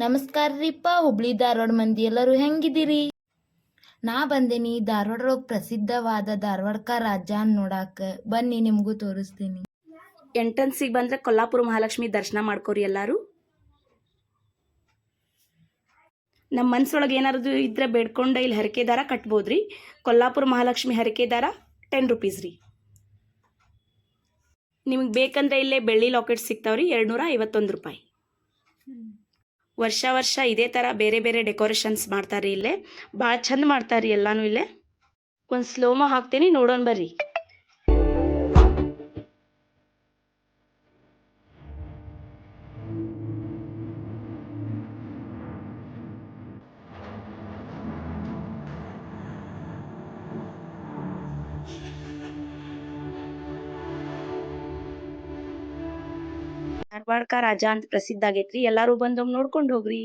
ನಮಸ್ಕಾರ ರೀಪ್ಪ, ಹುಬ್ಳಿ ಧಾರವಾಡ ಮಂದಿ ಎಲ್ಲರೂ ಹೆಂಗಿದ್ದೀರಿ? ನಾ ಬಂದೇನಿ ಧಾರವಾಡದೊಳಗೆ ಪ್ರಸಿದ್ಧವಾದ ಧಾರವಾಡಕ ರಾಜಾನ ನೋಡಾಕ. ಬನ್ನಿ, ನಿಮಗೂ ತೋರಿಸ್ತೀನಿ. ಎಂಟ್ರೆನ್ಸಿಗೆ ಬಂದ್ರೆ ಕೊಲ್ಲಾಪುರ ಮಹಾಲಕ್ಷ್ಮಿ ದರ್ಶನ ಮಾಡ್ಕೋರಿ ಎಲ್ಲಾರು. ನಮ್ಮ ಮನ್ಸೊಳಗೆ ಏನಾರದು ಇದ್ರೆ ಬೇಡ್ಕೊಂಡ ಇಲ್ಲಿ ಹರಕೆ ದಾರ ಕಟ್ಬೋದ್ರಿ. ಕೊಲ್ಲಾಪುರ ಮಹಾಲಕ್ಷ್ಮಿ ಹರಕೆ ದಾರ ಟೆನ್ ರುಪೀಸ್ ರೀ. ನಿಮಗೆ ಬೇಕಂದ್ರೆ ಇಲ್ಲೇ ಬೆಳ್ಳಿ ಲಾಕೆಟ್ ಸಿಗ್ತಾವ್ರಿ, ಎರಡುನೂರ ಐವತ್ತೊಂದು ರೂಪಾಯಿ. ವರ್ಷ ವರ್ಷ ಇದೇ ಥರ ಬೇರೆ ಬೇರೆ ಡೆಕೋರೇಷನ್ಸ್ ಮಾಡ್ತಾರೆ ಇಲ್ಲೇ. ಭಾಳ ಚಂದ ಮಾಡ್ತಾರೆ ಎಲ್ಲಾನು ಇಲ್ಲೇ. ಒಂದು ಸ್ಲೋಮೋ ಹಾಕ್ತೀನಿ, ನೋಡೋಣ ಬರ್ರಿ. ಧಾರವಾಡಕ ರಾಜಾ ಅಂತ ಪ್ರಸಿದ್ಧ ಆಗೇತ್ರಿ. ಎಲ್ಲಾರು ಬಂದ್ ಒಮ್ಮೆ ನೋಡ್ಕೊಂಡ್ ಹೋಗ್ರಿ.